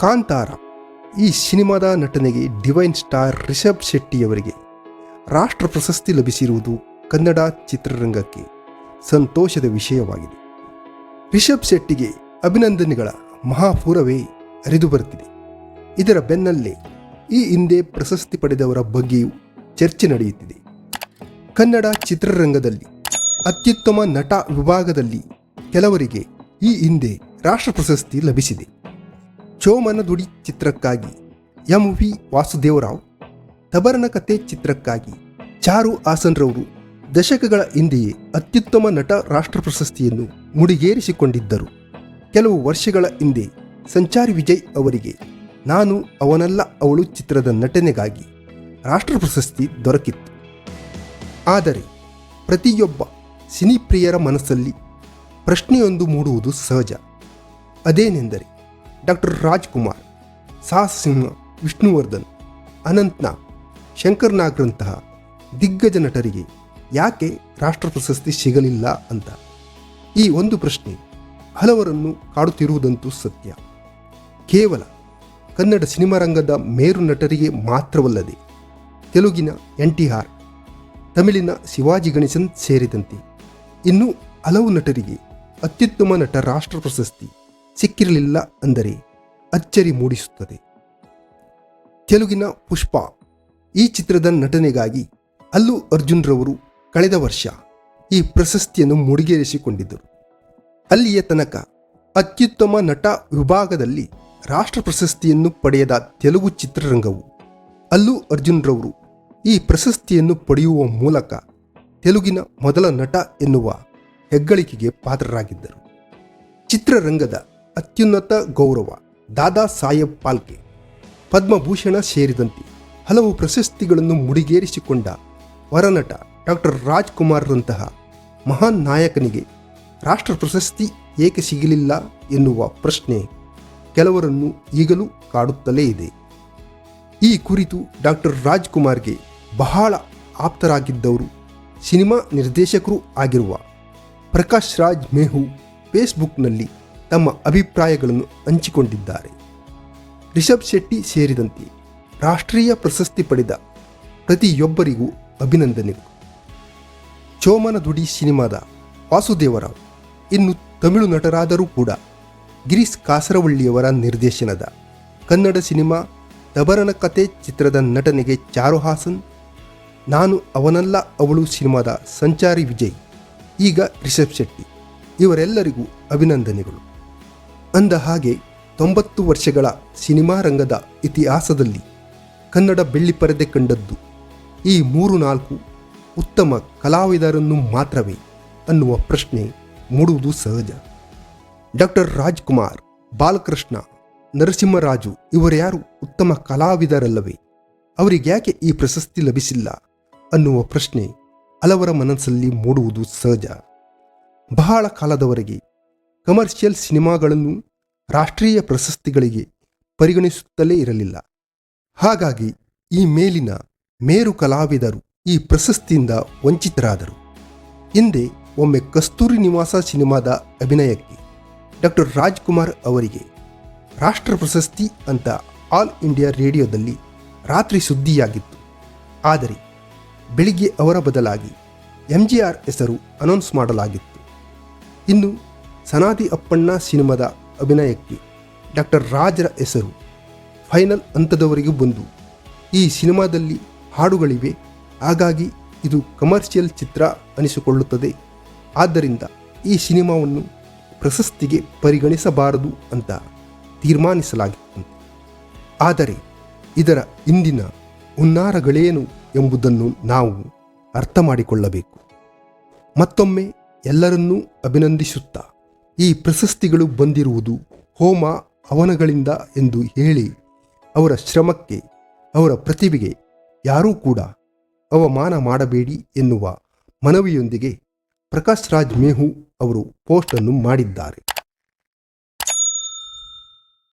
ಕಾಂತಾರ. ಈ ಸಿನಿಮಾದ ನಟನೆಗೆ ಡಿವೈನ್ ಸ್ಟಾರ್ ರಿಷಬ್ ಶೆಟ್ಟಿಯವರಿಗೆ ರಾಷ್ಟ್ರ ಪ್ರಶಸ್ತಿ ಲಭಿಸಿರುವುದು ಕನ್ನಡ ಚಿತ್ರರಂಗಕ್ಕೆ ಸಂತೋಷದ ವಿಷಯವಾಗಿದೆ. ರಿಷಬ್ ಶೆಟ್ಟಿಗೆ ಅಭಿನಂದನೆಗಳ ಮಹಾಪೂರವೇ ಅರಿದು ಬರುತ್ತಿದೆ. ಇದರ ಬೆನ್ನಲ್ಲೇ ಈ ಹಿಂದೆ ಪ್ರಶಸ್ತಿ ಪಡೆದವರ ಬಗ್ಗೆಯೂ ಚರ್ಚೆ ನಡೆಯುತ್ತಿದೆ. ಕನ್ನಡ ಚಿತ್ರರಂಗದಲ್ಲಿ ಅತ್ಯುತ್ತಮ ನಟ ವಿಭಾಗದಲ್ಲಿ ಕೆಲವರಿಗೆ ಈ ಹಿಂದೆ ರಾಷ್ಟ್ರ ಪ್ರಶಸ್ತಿ ಲಭಿಸಿದೆ. ಚೋಮನ ದುಡಿ ಚಿತ್ರಕ್ಕಾಗಿ. M V Vasudeva Rao. ತಬರನ ಕತೆ ಚಿತ್ರಕ್ಕಾಗಿ. ಚಾರು ಹಾಸನ್ರವರು ದಶಕಗಳ ಹಿಂದೆಯೇ ಅತ್ಯುತ್ತಮ ನಟ ರಾಷ್ಟ್ರ ಪ್ರಶಸ್ತಿಯನ್ನು ಮುಡಿಗೇರಿಸಿಕೊಂಡಿದ್ದರು. ಕೆಲವು ವರ್ಷಗಳ ಹಿಂದೆ ಸಂಚಾರಿ ವಿಜಯ್ ಅವರಿಗೆ ನಾನು ಅವನಲ್ಲ ಅವಳು ಚಿತ್ರದ ನಟನೆಗಾಗಿ ರಾಷ್ಟ್ರ ಪ್ರಶಸ್ತಿ ದೊರಕಿತ್ತು. ಆದರೆ ಪ್ರತಿಯೊಬ್ಬ ಸಿನಿಪ್ರಿಯರ ಮನಸ್ಸಲ್ಲಿ ಪ್ರಶ್ನೆಯೊಂದು ಮೂಡುವುದು ಸಹಜ. ಅದೇನೆಂದರೆ ಡಾಕ್ಟರ್ ರಾಜ್ಕುಮಾರ್ ಸಾಹಸ ಸಿಂಹ, ವಿಷ್ಣುವರ್ಧನ್ ಅನಂತ್ನಾಗ್ ಶಂಕರ್ ನಾಗ್ರಂತಹ ದಿಗ್ಗಜ ನಟರಿಗೆ ಯಾಕೆ ರಾಷ್ಟ್ರ ಪ್ರಶಸ್ತಿ ಸಿಗಲಿಲ್ಲ ಅಂತ? ಈ ಒಂದು ಪ್ರಶ್ನೆ ಹಲವರನ್ನು ಕಾಡುತ್ತಿರುವುದಂತೂ ಸತ್ಯ. ಕೇವಲ ಕನ್ನಡ ಸಿನಿಮಾ ರಂಗದ ಮೇರು ನಟರಿಗೆ ಮಾತ್ರವಲ್ಲದೆ ತೆಲುಗಿನ ಎನ್ ಟಿ ಆರ್ ತಮಿಳಿನ ಶಿವಾಜಿ ಗಣೇಶನ್ ಸೇರಿದಂತೆ ಇನ್ನೂ ಹಲವು ನಟರಿಗೆ ಅತ್ಯುತ್ತಮ ನಟ ರಾಷ್ಟ್ರ ಪ್ರಶಸ್ತಿ ಸಿಕ್ಕಿರಲಿಲ್ಲ ಅಂದರೆ ಅಚ್ಚರಿ ಮೂಡಿಸುತ್ತದೆ. ತೆಲುಗಿನ ಪುಷ್ಪ ಈ ಚಿತ್ರದ ನಟನೆಗಾಗಿ ಅಲ್ಲು ಅರ್ಜುನ್ ರವರು ಕಳೆದ ವರ್ಷ ಈ ಪ್ರಶಸ್ತಿಯನ್ನು ಮುಡಿಗೇರಿಸಿಕೊಂಡಿದ್ದರು. ಅಲ್ಲಿಯ ತನಕ ಅತ್ಯುತ್ತಮ ನಟ ವಿಭಾಗದಲ್ಲಿ ರಾಷ್ಟ್ರ ಪ್ರಶಸ್ತಿಯನ್ನು ಪಡೆಯದ ತೆಲುಗು ಚಿತ್ರರಂಗವು ಅಲ್ಲು ಅರ್ಜುನ್ ರವರು ಈ ಪ್ರಶಸ್ತಿಯನ್ನು ಪಡೆಯುವ ಮೂಲಕ ತೆಲುಗಿನ ಮೊದಲ ನಟ ಎನ್ನುವ ಹೆಗ್ಗಳಿಕೆಗೆ ಪಾತ್ರರಾಗಿದ್ದರು. ಚಿತ್ರರಂಗದ ಅತ್ಯುನ್ನತ ಗೌರವ ದಾದಾ ಸಾಹೇಬ್ ಪಾಲ್ಕೆ. ಪದ್ಮಭೂಷಣ ಸೇರಿದಂತೆ ಹಲವು ಪ್ರಶಸ್ತಿಗಳನ್ನು ಮುಡಿಗೇರಿಸಿಕೊಂಡ ವರನಟ ಡಾಕ್ಟರ್ ರಾಜ್ಕುಮಾರ್ರಂತಹ ಮಹಾನ್ ನಾಯಕನಿಗೆ ರಾಷ್ಟ್ರ ಪ್ರಶಸ್ತಿ ಏಕೆ ಸಿಗಲಿಲ್ಲ ಎನ್ನುವ ಪ್ರಶ್ನೆ ಕೆಲವರನ್ನು ಈಗಲೂ ಕಾಡುತ್ತಲೇ ಇದೆ. ಈ ಕುರಿತು ಡಾಕ್ಟರ್ ರಾಜ್ಕುಮಾರ್ಗೆ ಬಹಳ ಆಪ್ತರಾಗಿದ್ದವರು ಸಿನಿಮಾ ನಿರ್ದೇಶಕರೂ ಆಗಿರುವ ಪ್ರಕಾಶ್ ರಾಜ್ ಮೇಹು ಫೇಸ್ಬುಕ್ನಲ್ಲಿ ತಮ್ಮ ಅಭಿಪ್ರಾಯಗಳನ್ನು ಹಂಚಿಕೊಂಡಿದ್ದಾರೆ. ರಿಷಬ್ ಶೆಟ್ಟಿ ಸೇರಿದಂತೆ ರಾಷ್ಟ್ರೀಯ ಪ್ರಶಸ್ತಿ ಪಡೆದ ಪ್ರತಿಯೊಬ್ಬರಿಗೂ ಅಭಿನಂದನೆಗಳು. ಚೋಮನ ದುಡಿ ಸಿನಿಮಾದ ವಾಸುದೇವರಾವ್, ಇನ್ನು ತಮಿಳು ನಟರಾದರೂ ಕೂಡ ಗಿರೀಶ್ ಕಾಸರವಳ್ಳಿಯವರ ನಿರ್ದೇಶನದ ಕನ್ನಡ ಸಿನಿಮಾ ದಬರನ ಕತೆ ಚಿತ್ರದ ನಟನೆಗೆ ಚಾರು ಹಾಸನ್, ನಾನು ಅವನಲ್ಲ ಅವಳು ಸಿನಿಮಾದ ಸಂಚಾರಿ ವಿಜಯ್, ಈಗ ರಿಷಬ್ ಶೆಟ್ಟಿ. ಇವರೆಲ್ಲರಿಗೂ ಅಭಿನಂದನೆಗಳು. ಅಂದ ಹಾಗೆ ತೊಂಬತ್ತು ವರ್ಷಗಳ ಸಿನಿಮಾ ರಂಗದ ಇತಿಹಾಸದಲ್ಲಿ ಕನ್ನಡ ಬೆಳ್ಳಿ ಪರದೆ ಕಂಡದ್ದು ಈ ಮೂರು ನಾಲ್ಕು ಉತ್ತಮ ಕಲಾವಿದರನ್ನು ಮಾತ್ರವೇ ಅನ್ನುವ ಪ್ರಶ್ನೆ ಮೂಡುವುದು ಸಹಜ. ಡಾಕ್ಟರ್ ರಾಜ್ಕುಮಾರ್, ಬಾಲಕೃಷ್ಣ, ನರಸಿಂಹರಾಜು ಇವರ್ಯಾರು ಉತ್ತಮ ಕಲಾವಿದರಲ್ಲವೇ? ಅವರಿಗ್ಯಾಕೆ ಈ ಪ್ರಶಸ್ತಿ ಲಭಿಸಿಲ್ಲ ಅನ್ನುವ ಪ್ರಶ್ನೆ ಹಲವರ ಮನಸ್ಸಲ್ಲಿ ಮೂಡುವುದು ಸಹಜ. ಬಹಳ ಕಾಲದವರೆಗೆ ಕಮರ್ಷಿಯಲ್ ಸಿನಿಮಾಗಳನ್ನು ರಾಷ್ಟ್ರೀಯ ಪ್ರಶಸ್ತಿಗಳಿಗೆ ಪರಿಗಣಿಸುತ್ತಲೇ ಇರಲಿಲ್ಲ. ಹಾಗಾಗಿ ಈ ಮೇಲಿನ ಮೇರು ಕಲಾವಿದರು ಈ ಪ್ರಶಸ್ತಿಯಿಂದ ವಂಚಿತರಾದರು. ಹಿಂದೆ ಒಮ್ಮೆ ಕಸ್ತೂರಿ ನಿವಾಸ ಸಿನಿಮಾದ ಅಭಿನಯಕ್ಕೆ ಡಾಕ್ಟರ್ ರಾಜ್ಕುಮಾರ್ ಅವರಿಗೆ ರಾಷ್ಟ್ರ ಪ್ರಶಸ್ತಿ ಅಂತ ಆಲ್ ಇಂಡಿಯಾ ರೇಡಿಯೋದಲ್ಲಿ ರಾತ್ರಿ ಸುದ್ದಿಯಾಗಿತ್ತು. ಆದರೆ ಬೆಳಿಗ್ಗೆ ಅವರ ಬದಲಾಗಿ ಎಂ ಜಿ ಆರ್ ಹೆಸರು ಅನೌನ್ಸ್ ಮಾಡಲಾಗಿತ್ತು. ಇನ್ನು ಸನಾದಿ ಅಪ್ಪಣ್ಣ ಸಿನಿಮಾದ ಅಭಿನಯಕ್ಕೆ ಡಾಕ್ಟರ್ ರಾಜರ ಹೆಸರು. ಫೈನಲ್ ಹಂತದವರೆಗೂ ಬಂದು. ಈ ಸಿನಿಮಾದಲ್ಲಿ ಹಾಡುಗಳಿವೆ. ಹಾಗಾಗಿ ಇದು ಕಮರ್ಷಿಯಲ್ ಚಿತ್ರ ಅನಿಸಿಕೊಳ್ಳುತ್ತದೆ. ಆದ್ದರಿಂದ ಈ ಸಿನಿಮಾವನ್ನು ಪ್ರಶಸ್ತಿಗೆ ಪರಿಗಣಿಸಬಾರದು ಅಂತ ತೀರ್ಮಾನಿಸಲಾಗಿತ್ತು. ಆದರೆ ಇದರ ಇಂದಿನ ಹುನ್ನಾರಗಳೇನು ಎಂಬುದನ್ನು ನಾವು ಅರ್ಥ ಮಾಡಿಕೊಳ್ಳಬೇಕು ಮತ್ತೊಮ್ಮೆ ಎಲ್ಲರನ್ನೂ ಅಭಿನಂದಿಸುತ್ತಾ ಈ ಪ್ರಶಸ್ತಿಗಳು ಬಂದಿರುವುದು ಹೋಮ ಅವನಗಳಿಂದ ಎಂದು ಹೇಳಿ ಅವರ ಶ್ರಮಕ್ಕೆ, ಅವರ ಪ್ರತಿಭೆಗೆ ಯಾರೂ ಕೂಡ ಅವಮಾನ ಮಾಡಬೇಡಿ ಎನ್ನುವ ಮನವಿಯೊಂದಿಗೆ ಪ್ರಕಾಶ್ ರಾಜ್ ಮೇಹು ಅವರು ಪೋಸ್ಟನ್ನು ಮಾಡಿದ್ದಾರೆ.